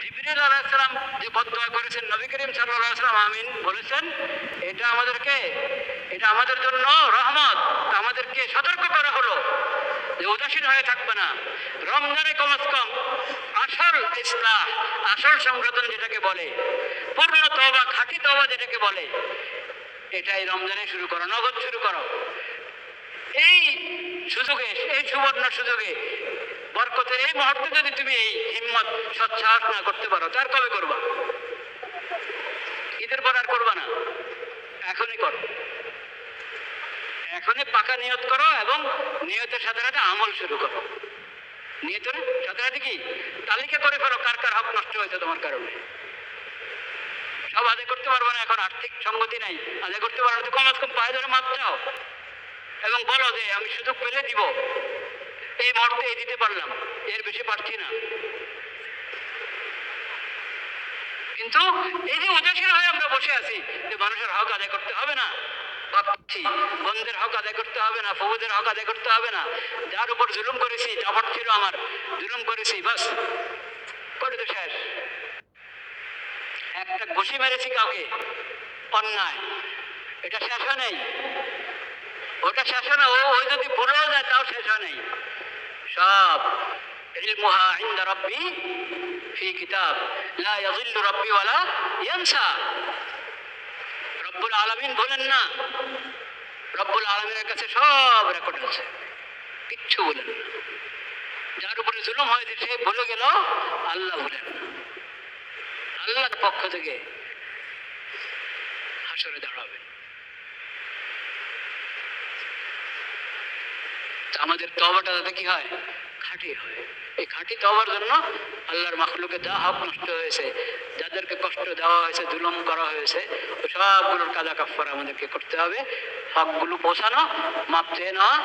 জিবরিল আলাইসালাম যে বদয়া করেছেন, নবী করিম সাল্লাম, আমিন বলেছেন, এটা আমাদেরকে, এটা আমাদের জন্য রহমত আমাদেরকে সতর্ক করা হলো যে উদাসীন হয়ে থাকবে না। রমজানে কমস কম আসল ইসলাম আসল সংশোধন যেটাকে বলে, পূর্ণ তবা খাঁটি তবা যেটাকে বলে, এটাই রমজানে শুরু করো, নগদ শুরু করো। এই সুযোগে, এই সুবর্ণ সুযোগে বরকতের এই মুহূর্তে যদি তুমি এই হিম্মত সৎসাহস না করতে পারো, তার কবে করবা? ঈদের পর আর করবা না। এখনই করো। এখনই পাকা নিয়ত করো এবং নিয়তের সাথে সাথে আমল শুরু করো। নিয়তের সাথে সাথে কি? তালিকা করে ফেলো কার কার হক নষ্ট হয়েছে তোমার কারণে। সব আদায় করতে পারব না, এখন আর্থিক সঙ্গতি নাই। আদায় করতে পারব না, তো কমাস কম পায়ে ধরে মাপ চাও। এবং বলো যে, আমি সুযোগ পেলে দিব। এই মুহূর্তে এই দিতে পারলাম। এর বেশি পারছি না। কিন্তু এই যে উদাসীন হয়ে আমরা বসে আছি, যে মানুষের হক আদায় করতে হবে না। ভাবছি, বন্ধের হক আদায় করতে হবে না হক আদায় করতে হবে না। যার উপর জুলুম করেছি, জাফর ছিল আমার। জুলুম করেছি, বাস। করে তো শেষ। একটা ঘুষি মেরেছি কাউকে। অন্যায়। এটা শেষ হয় নাই। ওটা শেষ হয় না, ও ওই যদি ভুলেও যায়, তাও শেষ হয় নাই। সব ইলমুহা ইনদা রাব্বি ফি কিতাব। লা ইয়াযিল্লু রাব্বি ওয়ালা ইয়ানসা। রব্বুল আলামিন বলেন না, রব্বুল আলামিনের কাছে সব রেকর্ড আছে। কিচ্ছু বলেন না। যার উপরে জুলুম হয়েছে, সে ভুলে গেল, আল্লাহ বলেন আল্লাহর পক্ষ থেকে হাসরে দাঁড়াবে আমাদের তবাটা যাতে কি হয়? খাঁটি হয়। এই খাঁটি তবার জন্য আল্লাহর মাখলুকে যা হক নষ্ট হয়েছে, যাদেরকে কষ্ট দেওয়া হয়েছে, জুলুম করা হয়েছে সবগুলোর কাদা কাফারা আমাদেরকে করতে হবে। হকগুলো মাপ চেয়ে নেওয়া,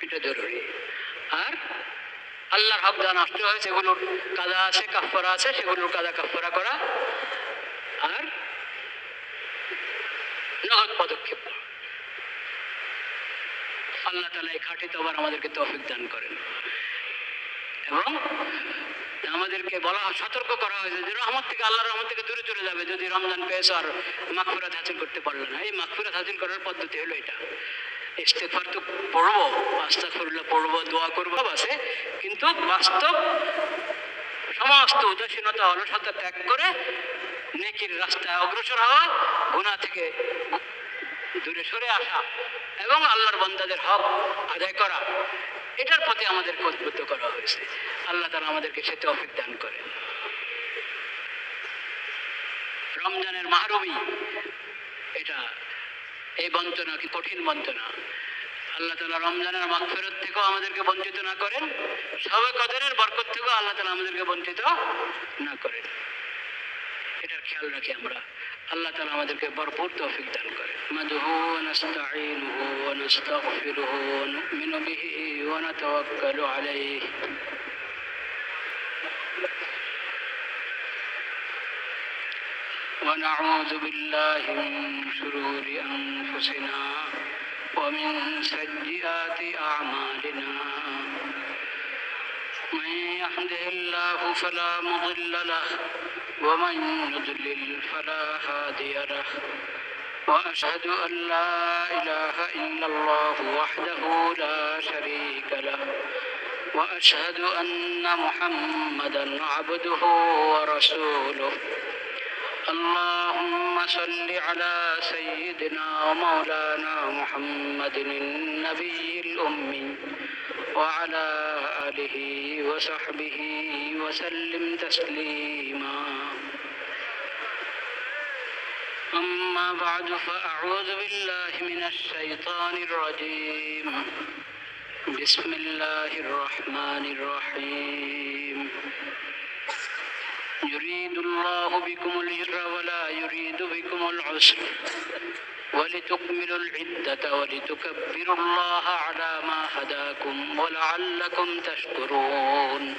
এটা জরুরি। আর আল্লাহর হক যা নষ্ট হয়েছে, সেগুলোর কাদা আছে কাফারা আছে, সেগুলোর কাদা কাফারা করা। আর নগদ পদক্ষেপ। আল্লাহ তালা এই খাঁটি তোবার আমাদেরকে তৌফিক দান করেন। এবং আমাদেরকে বলা সতর্ক করা হয়েছে যে রহমত থেকে আল্লাহর রহমত থেকে দূরে চলে যাবে। যদি রমজান পেয়েছ আর মাগফিরাত হাসিল করতে পারল না। এই মাগফিরাত হাসিল করার পদ্ধতি হলো এটা। ইস্তেফার তো পড়ব, আস্তাগফিরুল্লাহ পড়ব, দোয়া করব আছে। কিন্তু বাস্তব সমস্ত উদাসীনতা, অলসতা ত্যাগ করে নেকির রাস্তায় অগ্রসর হওয়া গুণা থেকে দূরে সরে আসা এবং আল্লাহর বন্দাদের হক আদায় করা। এটার প্রতি আমাদেরকে উদ্বুদ্ধ করা হয়েছে। আল্লাহ তারা আমাদেরকে সে তৌফিক দান করে রমজানের মাহরবি এটা। এই বঞ্চনা কি কঠিন বঞ্চনা? আল্লাহ তালা রমজানের মাগফেরত থেকেও আমাদেরকে বঞ্চিত না করেন। সবে কদরের বরকত থেকেও আল্লাহ তালা আমাদেরকে বঞ্চিত না করেন। এটার খেয়াল রাখি আমরা। আল্লাহ তালা আমাদেরকে ভরপুর তৌফিক দান করেন মাদহু ونستعينه ونستغفره ونؤمن به ونتوكل عليه ونعوذ بالله من شرور أنفسنا ومن سيئات أعمالنا من يهده الله فلا مضل له ومن يضلل فلا هادي له. وأشهد أن لا إله إلا الله وحده لا شريك له. وأشهد أن محمدا عبده ورسوله. اللهم صل على سيدنا ومولانا محمد النبي الأمي. وعلى آله وصحبه وسلم تسليما. أما بعد فأعوذ بالله من الشيطان الرجيم. بسم الله الرحمن الرحيم. يريد الله بكم اليسر ولا يريد بكم العسر. ولتكملوا العدة ولتكبروا الله على ما هداكم ولعلكم تشكرون.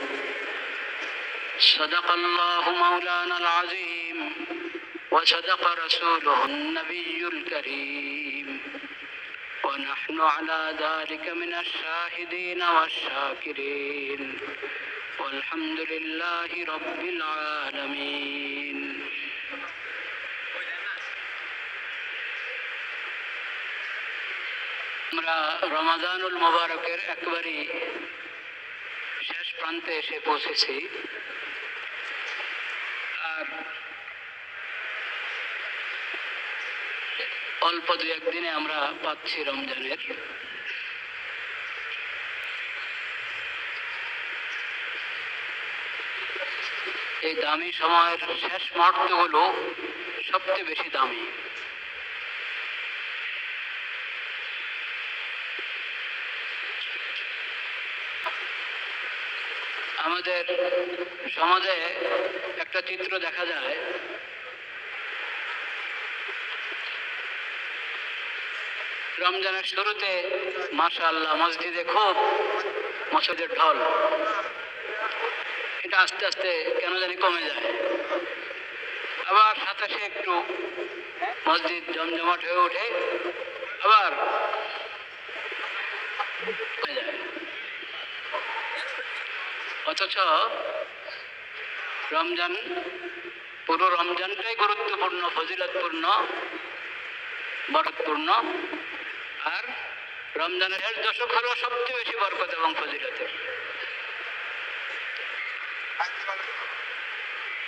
صدق الله مولانا العظيم وصدق رسوله النبي الكريم. ونحن على ذلك من الشاهدين والشاكرين. والحمد لله رب العالمين. আমরা রমাদানুল মোবারকের একবারই শেষ প্রান্তে এসে পৌঁছেছি। আর অল্প দু একদিনে আমরা পাচ্ছি রমজানের। এই দামি সময়ের শেষ মুহূর্তগুলো সবচেয়ে বেশি দামি। আমাদের সমাজে একটা চিত্র দেখা যায়। রমজানের শুরুতে, মাশাআল্লাহ, মসজিদে খুব মসজিদের ঢল। এটা আস্তে আস্তে কেন জানি কমে যায়। আবার সাতাশে একটু মসজিদ জমজমাট হয়ে ওঠে, আবার কমে যায়। অথচ রমজান, পুরো রমজানটাই গুরুত্বপূর্ণ, ফজিলতপূর্ণ বরকপূর্ণ আর রমজানের শেষ দশক হলো সবচেয়ে বেশি বরকত এবং ফজিলতের।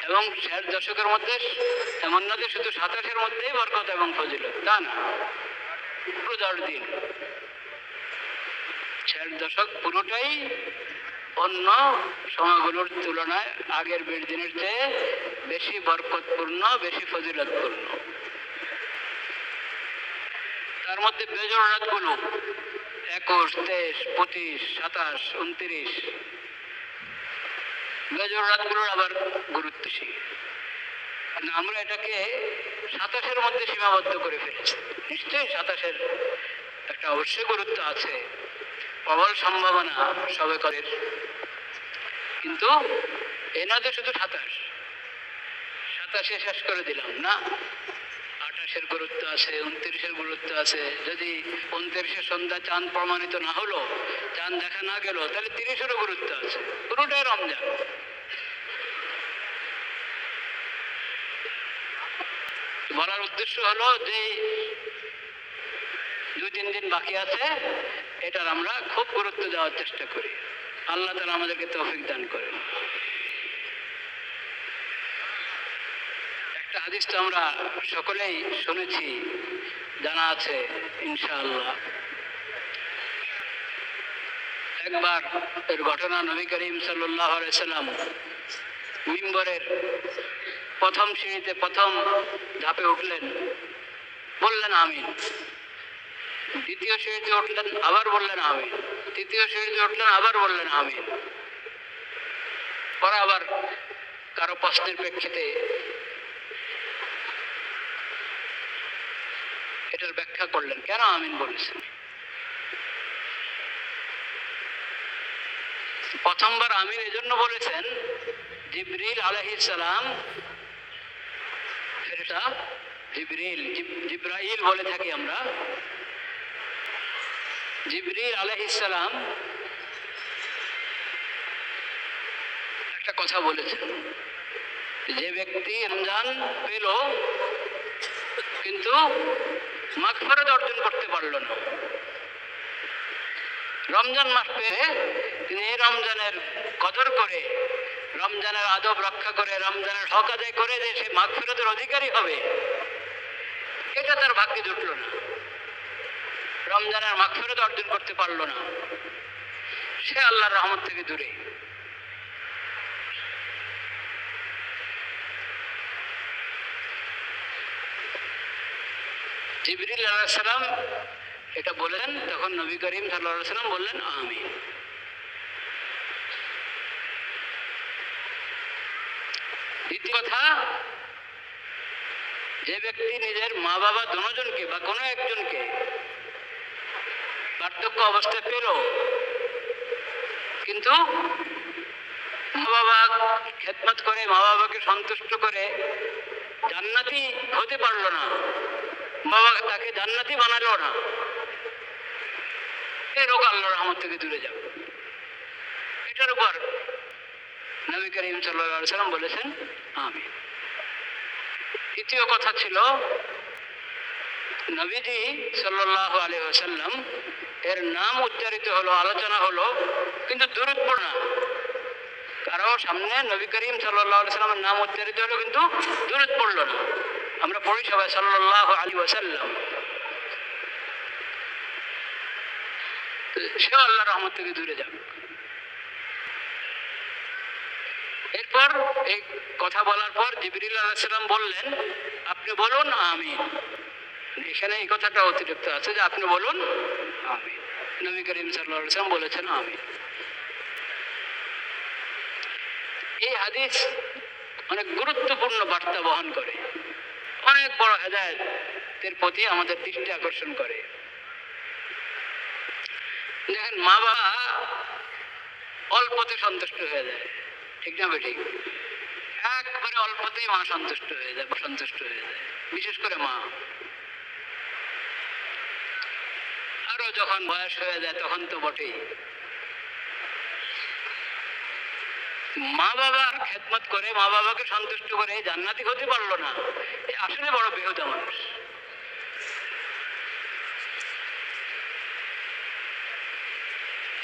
এবং শেষ দশকের মধ্যে এমন না যে শুধু সাতাশের মধ্যেই বরকত এবং ফজিলত, তা না। পুরো দশ দিন। শেষ দশক পুরোটাই অন্য সময়গুলোর তুলনায় আগের বিশ দিনের চেয়ে বেশি বরকতপূর্ণ, বেশি ফজিলতপূর্ণ। তার মধ্যে বেজর রাতগুলো একুশ, তেইশ, পঁচিশ, সাতাশ, উনত্রিশ। বেজর রাতগুলোর আবার গুরুত্ব বেশি কারণ আমরা এটাকে সাতাশের মধ্যে সীমাবদ্ধ করে ফেলেছি। নিশ্চয়ই সাতাশের একটা অবশ্যই গুরুত্ব আছে। প্রবল সম্ভাবনা সবে করের। কিন্তু এনাদের শুধু সাতাশ। সাতাশে শেষ করে দিলাম, না? আঠাশের গুরুত্ব আছে, উনত্রিশের গুরুত্ব আছে। যদি উনত্রিশের সন্ধ্যা চাঁদ প্রমাণিত না হলো, চাঁদ দেখা না গেল, তাহলে তিরিশেরও গুরুত্ব আছে। পুরোটাই রমজান। বলার উদ্দেশ্য হলো যে দুই তিন দিন বাকি আছে, এটার আমরা খুব গুরুত্ব দেওয়ার চেষ্টা করি। আল্লাহ তালা আমাদেরকে তৌফিক দান করেন। একটা হাদিস তো আমরা সকলেই শুনেছি, জানা আছে, ইনশাআল্লাহ। একবার এর ঘটনা নবী করিম সাল্লাহ সাল্লাম মিম্বরের প্রথম সিঁড়িতে প্রথম ধাপে উঠলেন, বললেন আমিন। দ্বিতীয় সিঁড়িতে উঠলেন, আবার বললেন আমিন। তৃতীয় সিঁড়িতে উঠলেন আবার বললেন আমিন পরে আবার কারও প্রশ্নের প্রেক্ষিতে এটার ব্যাখ্যা করলেন। কেন আমিন বলেছেন? প্রথমবার আমিন এজন্য বলেছেন, জিবরিল আলহিস সালাম, ফেরেশতা জিবরিল জিব্রাইল বলে থাকি আমরা জিবরিল আলহিস সালাম একটা কথা বলেছেন যে ব্যক্তি রমজান পেল, কিন্তু মাগফিরাত অর্জন করতে পারল না। রমজান মাস পেয়ে তিনি এই রমজানের কদর করে, রমজানের আদব রক্ষা করে, রমজানের হক আদায় করে যে সে মাগফিরাতের অধিকারী হবে, এটা তার ভাগ্যে জুটল না। রমজানের মাগফিরাত অর্জন করতে পারল না। সে আল্লাহর রহমত থেকে দূরে। জিবরিল আলাইসালাম এটা বললেন, তখন নবী করিম সাল্লাহ সাল্লাম বললেন আমি দ্বিতীয় কথা, যে ব্যক্তি নিজের মা বাবা দুজনকে বা কোনো একজনকে বার্ধক্য অবস্থায় পেল কিন্তু মা বাবা খেদমত করে মা বাবাকে সন্তুষ্ট করে জান্নাতি হতে পারল না। বাবা তাকে জান্নাতি বানালো না। এই রোগ আল্লাহর রহমত থেকে দূরে যাবে এটার উপর নবী করিম সাল্লাম বলেছেন আমি তৃতীয় কথা ছিল, নবীজি সাল্লাহ আলী আসাল্লাম এর নাম উচ্চারিত হলো, আলোচনা হলো, কিন্তু দূরত না। কারও সামনে নবী করিম সাল্লাহ সাল্লামের নাম উচ্চারিত হলো, কিন্তু দূরত পড়ল না। আমরা পড়ি সবাই সাল্লাহ আলী ওসাল্লাম সে আল্লাহ রহমত থেকে দূরে যাবে এরপর এই কথা বলার পর জিবরিল আলাইসাল্লাম বললেন, আপনি বলুন আমি এখানে এই কথাটা অতিরিক্ত আছে যে, আপনি বলুন আমি। নবী করিম সাল্লাম বলেছেন, আমি। এই হাদিস অনেক গুরুত্বপূর্ণ বার্তা বহন করে। অনেক বড় হেদায়তের প্রতি আমাদের দৃষ্টি আকর্ষণ করে। দেখেন, মা বাবা অল্পতে সন্তুষ্ট হয়ে যায়। ঠিক না ঠিক একবারে অল্পতেই মা সন্তুষ্ট হয়ে যায় সন্তুষ্ট হয়ে যায়। বিশেষ করে মা আরও যখন বয়স হয়ে যায়, তখন তো বটেই। মা বাবার খেদমত করে মা বাবাকে সন্তুষ্ট করে জান্নাতি হতে পারল না। এ আসলে বড় বেহুদা মানুষ।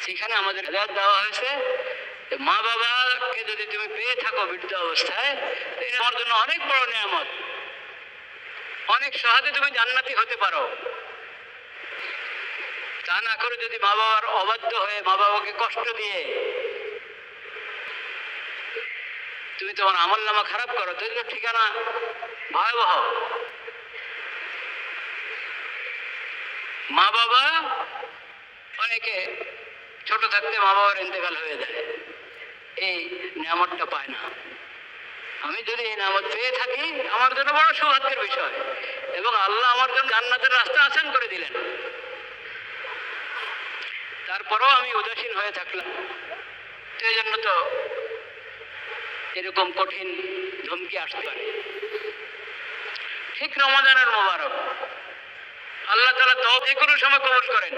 সেখানে আমাদের হেদায়ত দেওয়া হয়েছে মা বাবাকে যদি তুমি পেয়ে থাকো বৃদ্ধ অবস্থায় আমার জন্য অনেক বড় নিয়ামত। অনেক সহজে তুমি জান্নাতি হতে পারো। তা না করে যদি মা বাবার অবাধ্য হয়ে মা বাবাকে কষ্ট দিয়ে তুমি তোমার আমল নামা খারাপ করো, তো এগুলো ঠিকানা ভয়াবহ। মা বাবা অনেকে ছোট থাকতে মা বাবার ইন্তেকাল হয়ে যায়। এই নিয়ামতটা পায় না। আমি যদি এই নামত পেয়ে থাকি, আমার জন্য বড় সৌভাগ্যের বিষয়। এবং আল্লাহ আমার জন্য জান্নাতের রাস্তা আসান করে দিলেন। তারপরেও আমি উদাসীন হয়ে থাকলাম। তো জন্য তো এরকম কঠিন ধমকি আসতে পারে। ঠিক রমাদানের মোবারক। আল্লাহ তালা তো যে কোনো সময় কবুল করেন।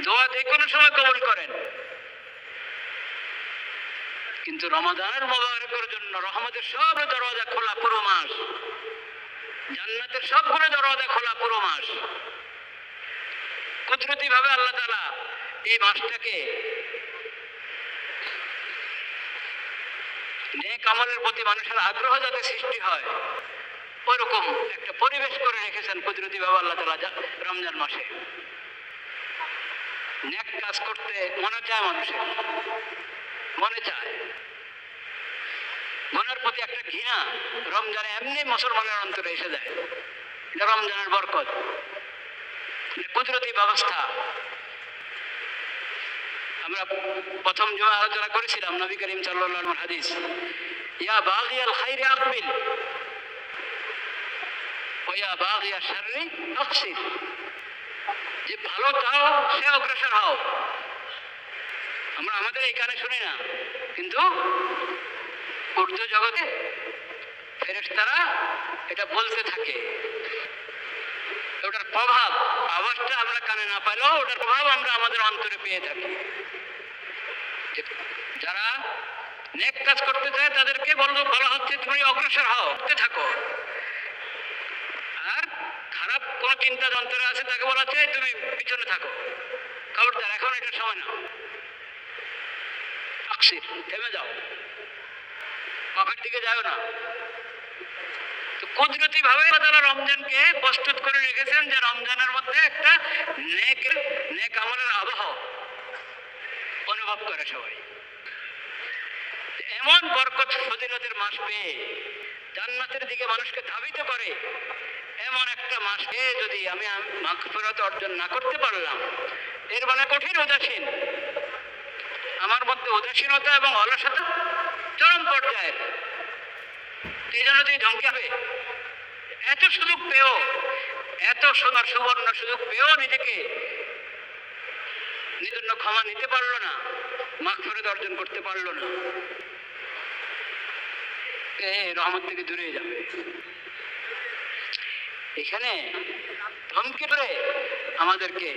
দোয়া যে কোনো সময় কবুল করেন। কিন্তু রমাদানের মোবারকের জন্য রহমতের সব দরওয়াজা খোলা পুরো মাস। জান্নাতের সবগুলো দরওয়াজা খোলা পুরো মাস। কুদরতি ভাবে আল্লাহ তালা এই মাসটাকে নেক আমলের প্রতি মানুষের আগ্রহ যাতে সৃষ্টি হয়, ওরকম একটা পরিবেশ করে রেখেছেন কুদরতি ভাবে আল্লাহ তালা রমজান মাসে। নেক কাজ করতে মনে চায় মানুষের, মনে চায়। মনের প্রতি একটা ঘৃণা রমজানে এমনি মুসলমানের অন্তরে এসে যায়। এটা রমজানের বরকত। কুদরতি ব্যবস্থা। আমরা প্রথম জমা আলোচনা করেছিলাম, নবী করিম সাল্লাহ হাদিস, ইয়া খাইরে আকবিল আকসির, যে ভালো চাও সে অগ্রসর হও। আমরা আমাদের এই শুনি না, কিন্তু উর্দু জগতে ফেরেশতারা এটা বলতে থাকে। ওটার প্রভাব আওয়াজটা আমরা কানে না পাইলেও ওটার প্রভাব আমরা আমাদের অন্তরে পেয়ে থাকি। যারা নেক কাজ করতে চায়, তাদেরকে বলব বলা হচ্ছে, তুমি অগ্রসর হও করতে থাকো। আর খারাপ কোনো চিন্তা যন্ত্রে আছে, তাকে বলা হচ্ছে তুমি পিছনে থাকো। খবরদার, এখন এটা সময় না থেমে যাও। পাপের দিকে যাও না। কুদরতি ভাবে তারা রমজানকে প্রস্তুত করে রেখেছেন যে রমজানের মধ্যে একটা নেক নেক আমলের আবহ অনুভব করে সবাই। এমন বরকত ফজিলতের মাস পেয়ে জান্নাতের দিকে মানুষকে ধাবিত করে, এমন একটা মাস পেয়ে যদি আমি মাগফিরাত অর্জন না করতে পারলাম, এর মানে কঠিন উদাসীন। আমার মধ্যে উদাসীনতা এবং অলসতা চরম পর্যায়ের এই জন্য তুই ধমকে হবে এত সুযোগ পেয়েও, এত সোনার সুবর্ণ সুযোগ পেয়েও নিজেকে নিজের জন্য ক্ষমা নিতে পারল না মাগফিরাত অর্জন করতে পারল না। রহমত থেকে দূরে যাবে। এখানে ধমকে ধরে আমাদেরকে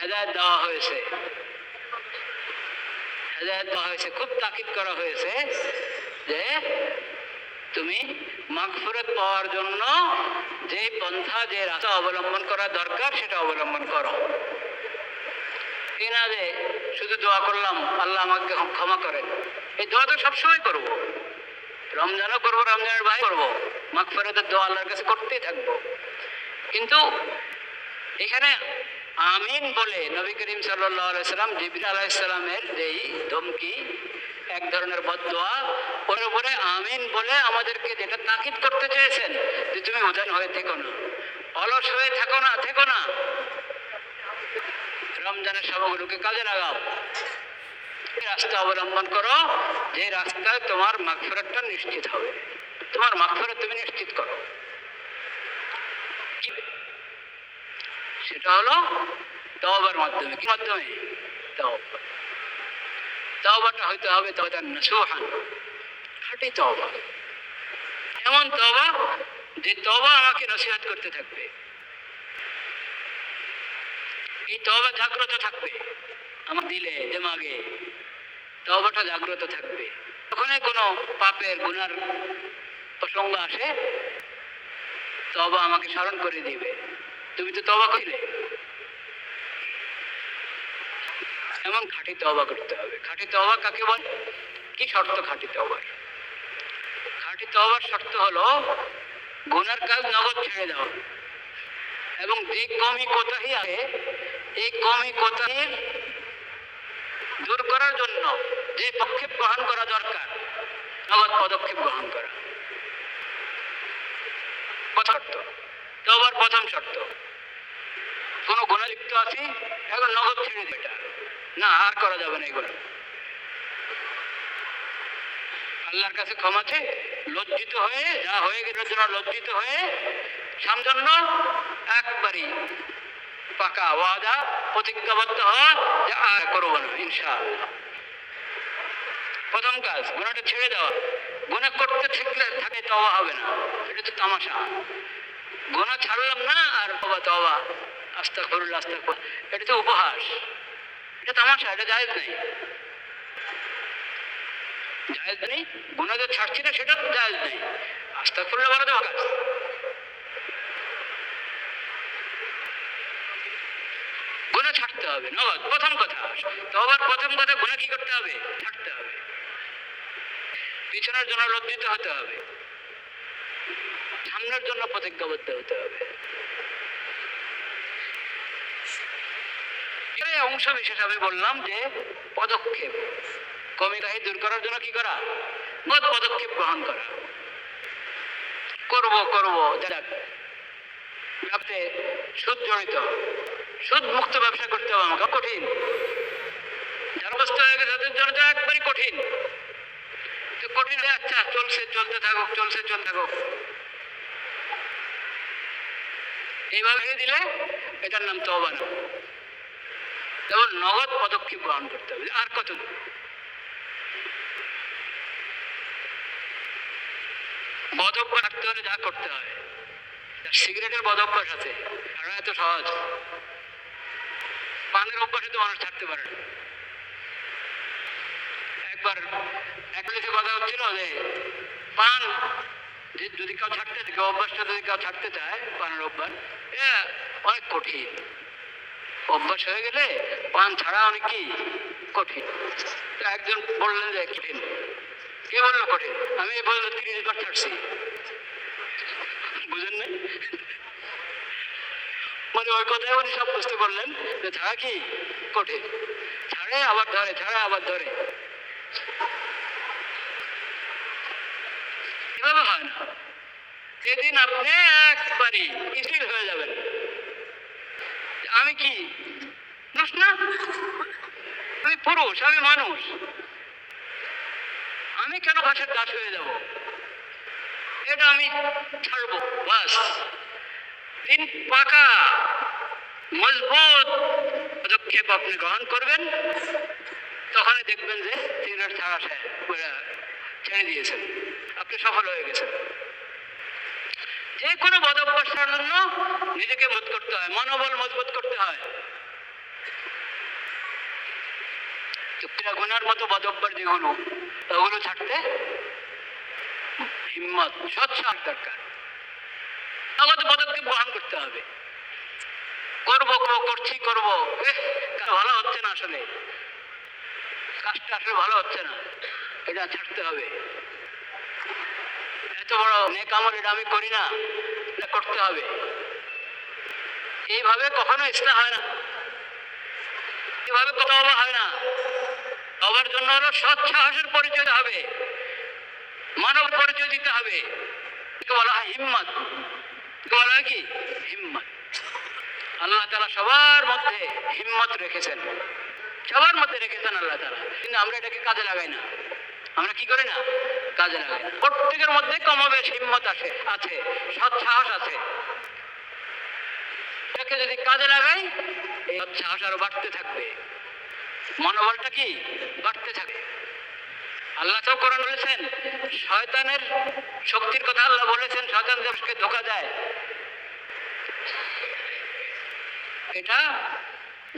হেদায়ত দেওয়া হয়েছে। হেদায়ত দেওয়া হয়েছে, খুব তাকিদ করা হয়েছে যে তুমি মাগফিরাত পাওয়ার জন্য যে পন্থা, যে রাস্তা অবলম্বন করা দরকার, সেটা অবলম্বন করো। না যে শুধু দোয়া করলাম, আল্লাহ আমাকে ক্ষমা করেন এই দোয়া তো সবসময় করব। রমজানও করব, রমজানের ভাই করব। মাগফিরাতের দোয়া আল্লাহর কাছে করতেই থাকব। কিন্তু এখানে আমিন বলে নবী করিম সাল্লাম জিবির আলাইসালামের যেই ধমকি এক ধরনের বদোয়া ওর উপরে আমিন বলে আমাদেরকে যেটা তাকিদ করতে চেয়েছেন, যে তুমি উদান হয়ে থেকো না। অলস হয়ে থাকো না, থেকো না। রমজানের সভাগুলোকে কাজে লাগাও। রাস্তা অবলম্বন করো, যে রাস্তায় তোমার মাগফিরাতটা নিশ্চিত হবে। তোমার মাগফিরাত তুমি নিশ্চিত করো। সেটা হলো তওবার মাধ্যমে। কি মাধ্যমে? তওবা। তওবাটা হইতে হবে তওবা। এমন যে আমাকে করতে থাকবে। এই জাগ্রত থাকবে। আমার দিলে, দেমাগে তওবাটা জাগ্রত থাকবে। যখনই কোনো পাপের, গুনার প্রসঙ্গ আসে তবা আমাকে স্মরণ করে দিবে। তুমি তো তবা করিলে। এমন খাঁটি তবা করতে হবে। খাঁটি তবা কাকে বল? কি শর্ত খাঁটি তবার খাঁটি তবার শর্ত হলো, গুনার কাজ নগদ ছেড়ে দাও এবং যে কমি কোথায় আছে এই কমি কোথায় দূর করার জন্য যে পদক্ষেপ গ্রহণ করা দরকার, নগদ পদক্ষেপ গ্রহণ করা। শর্ত তবার প্রথম শর্ত। কোনো গুণালিপ্ত আছি, এখন নগদ ছেড়ে এটা। না, আর করা যাবে না এগুলো। আল্লাহর কাছে ক্ষমাতে লজ্জিত হয়ে, যা হয়ে গেল জন্য লজ্জিত হয়ে, সামজন্য একবারই পাকা ওয়াদা প্রতিজ্ঞাবদ্ধ হওয়া যে আর করব না, ইনশাআল্লাহ। প্রথম কাজ, গুণাটা ছেড়ে দেওয়া। গুণা করতে থাকলে, থাকে তওয়া হবে না, এটা তো তামাশা। গুণা ছাড়লাম না, আর বাবা তওবা আস্তা করুল আস্তা এটা তো উপহাস। এটা তামাশা এটা জায়েজ নেই। জায়েজ নেই? গুণা যে না, সেটা জায়েজ নেই। করলে গুণা হবে, নগদ, প্রথম কথা। তবার প্রথম কথা, গুণা কি করতে হবে? ছাড়তে হবে। পিছনের জন্য লজ্জিত হতে হবে। সামনের জন্য প্রতিজ্ঞাবদ্ধ হতে হবে। অংশ বিশেষ আমি বললাম যে পদক্ষেপ। কমিটাহি দূর করার জন্য কি করা? মত পদক্ষেপ গ্রহণ করা। করব করব দেখ সুদ জড়িত। সুদ মুক্ত ব্যবসা করতে হবে আমাকে। কঠিন। হয়ে গেছে তাদের জন্য তো একবারই কঠিন। তো কঠিন আচ্ছা চলছে, চলতে থাকুক, চলছে, চলতে থাকুক। এইভাবে দিলে এটার নাম তবা না। এবং নগদ পদক্ষেপ গ্রহণ করতে হবে। আর কত বদ অভ্যাস থাকতে হলে যা করতে হয়। সিগারেটের বদ অভ্যাস আছে। আর এত সহজ। পানের অভ্যাসে তো মানুষ থাকতে পারে না। একবার এক লিখে কথা হচ্ছিল যে পান যদি কেউ ছাড়তে কেউ অভ্যাসটা যদি কেউ ছাড়তে চায়, পানের অভ্যাস, এ অনেক কঠিন। অভ্যাস হয়ে গেলে পান ছাড়া অনেক কি কঠিন। একজন বললেন যে, কঠিন। কে বলল কঠিন? আমি এই বলল তিরিশ বার ছাড়ছি। বুঝেন না মানে ওই কথাই উনি সব বুঝতে পারলেন যে, ছাড়া কি কঠিন? ছাড়ে, আবার ধরে, ছাড়ে, আবার ধরে। এভাবে হয় না। সেদিন আপনি একবারই স্থির হয়ে যাবেন। আমি কি? আমি পুরুষ, আমি মানুষ। আমি কেন ভাষার দাস হয়ে যাব? এটা আমি ছাড়বো, বাস। তিন পাকা, মজবুত। পদক্ষেপ আপনি গ্রহণ করবেন, তখনই দেখবেন যে সিগারেট ছাড়া ছেড়ে দিয়েছেন। আপনি সফল হয়ে গেছেন। যে কোনো বদ অভ্যাস জন্য নিজেকে মত করতে হয়। মনোবল মজবুত হয়। মতো যেগুলো ওগুলো ছাড়তে হিম্মত সৎসাহ দরকার। আমাদের পদক্ষেপ গ্রহণ করতে হবে। করব করছি, করব। ভালো হচ্ছে না আসলে। কাজটা আসলে ভালো হচ্ছে না। এটা ছাড়তে হবে। এত বড় নেক এটা আমি করি না, এটা করতে হবে। এইভাবে কখনো ইসলাম হয় না। এইভাবে কথা বলা হয় না। সবার জন্য হলো সৎ সাহসের পরিচয় হবে। মানব পরিচয় দিতে হবে। বলা হয় হিম্মত। বলা হয় কি? হিম্মত। আল্লাহ তালা সবার মধ্যে হিম্মত রেখেছেন। সবার মধ্যে রেখেছেন আল্লাহ তালা কিন্তু আমরা এটাকে কাজে লাগাই না। আমরা কি করি না? কাজে লাগাই না। প্রত্যেকের মধ্যে কমবেশ হিম্মত আছে আছে। সৎ সাহস আছে। এটাকে যদি কাজে লাগাই এই সাহস আরও বাড়তে থাকবে। মনোবলটা কি? বাড়তে থাকে আল্লাহ তো কোরআন বলেছেন, শয়তানের শক্তির কথা আল্লাহ বলেছেন, শয়তান দেশকে ধোকা দেয়, এটা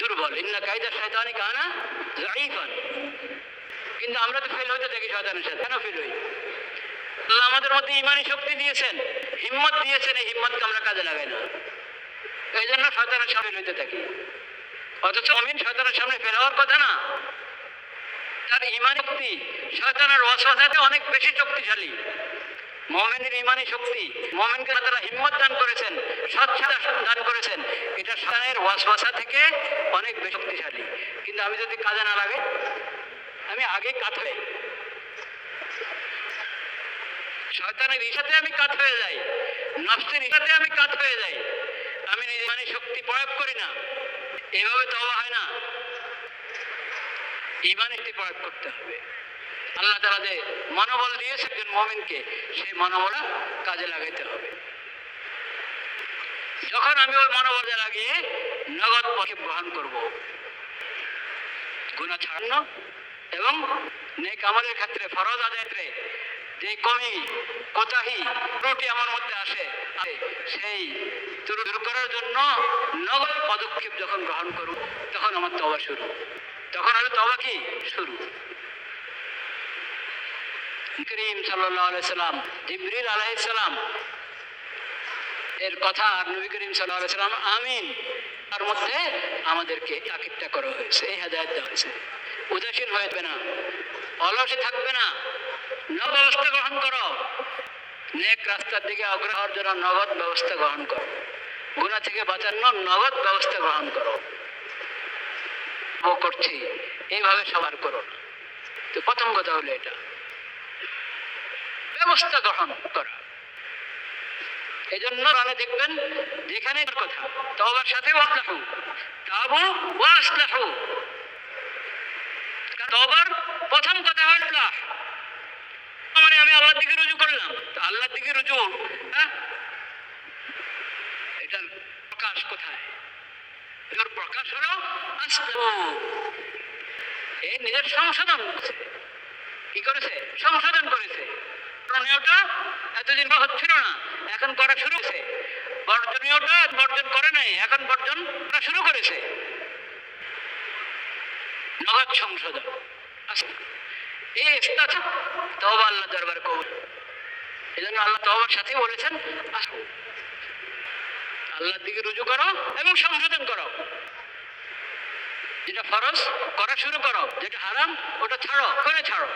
দুর্বল। ইন্না কায়দা শয়তানি কানা জাইফান কিন্তু আমরা তো ফেল হইতে থাকি শয়তানের সাথে। কেন ফেল হই? আল্লাহ আমাদের মধ্যে ইমানি শক্তি দিয়েছেন, হিম্মত দিয়েছেন, এই হিম্মতকে আমরা কাজে লাগাই না। এই জন্য শয়তানের সামনে হইতে থাকি। অথচ অমিন শয়তানের সামনে ফেল হওয়ার কথা না। তার ইমানি শক্তি শয়তানের ওয়াসওয়াসাতে অনেক বেশি শক্তিশালী। মোমেনের ইমানি শক্তি মোমেনকে তারা হিম্মত দান করেছেন সচ্ছতা দান করেছেন। এটা শয়তানের ওয়াসওয়াসা থেকে অনেক বেশি শক্তিশালী। কিন্তু আমি যদি কাজে না লাগে, আমি আগে কাত হয়ে শয়তানের ইসাতে আমি কাত হয়ে যাই। নষ্টের ইসাতে আমি কাত হয়ে যাই। আমি নিজে মানে শক্তি প্রয়োগ করি না। এভাবে তো হয় না। ইমানে শক্তি প্রয়োগ করতে হবে। আল্লাহ তালা যে মনোবল দিয়েছে একজন মমিনকে, সেই মনোবল কাজে লাগাইতে হবে। যখন আমি ওই মনোবলে লাগিয়ে নগদ পক্ষে গ্রহণ করব গুণা ছাড়ানো এবং নেক আমাদের ক্ষেত্রে ফরজ আদায়ের যে কমি কোতাহি ত্রুটি আমার মধ্যে আসে সেই দূর করার জন্য নগদ পদক্ষেপ যখন গ্রহণ করব তখন আমার তবা শুরু। তখন হবে তবা কি? শুরু। করিম সাল্লাম এর কথা নবী করিম সাল্লাহ সাল্লাম, আমিন। তার মধ্যে আমাদেরকে করা হয়েছে, এই হেদায়ত দেওয়া হয়েছে। উদাসীন হয়ে না, অলসে থাকবে না। ব্যবস্থা গ্রহণ করো। নেক রাস্তার দিকে অগ্রহ হওয়ার জন্য নগদ ব্যবস্থা গ্রহণ করো। গুণা থেকে বাঁচানোর নগদ ব্যবস্থা গ্রহণ করো। করছি। এইভাবে সবার করো। তো প্রথম কথা হলো এটা। ব্যবস্থা গ্রহণ করা। এই জন্য রানে দেখবেন, যেখানে কথা তবার সাথে ওয়াসলাহু তাবু ওয়াসলাহু তবার প্রথম কথা আমি আল্লাহর দিকে রুজু করলাম। আল্লাহর দিকে রুজু হ্যাঁ? এটার প্রকাশ কোথায়? এর প্রকাশ হলো এ নিজের সংশোধন কি করেছে? সংশোধন করেছে। করণীয়টা এতদিন হচ্ছিল না এখন করা শুরু হয়েছে। বর্জনীয়টা বর্জন করে নাই এখন বর্জন করা শুরু করেছে। নগদ সংশোধন। আচ্ছা, এই ইস্তাথা তওবা আল্লাহ দরবার কবুল। এই জন্য আল্লাহ তওবার সাথে বলেছেন আল্লাহর দিকে রুজু করো এবং সংশোধন করো। যেটা ফরজ, করা শুরু করো। যেটা হারাম, ওটা ছাড়ো, করে ছাড়ো।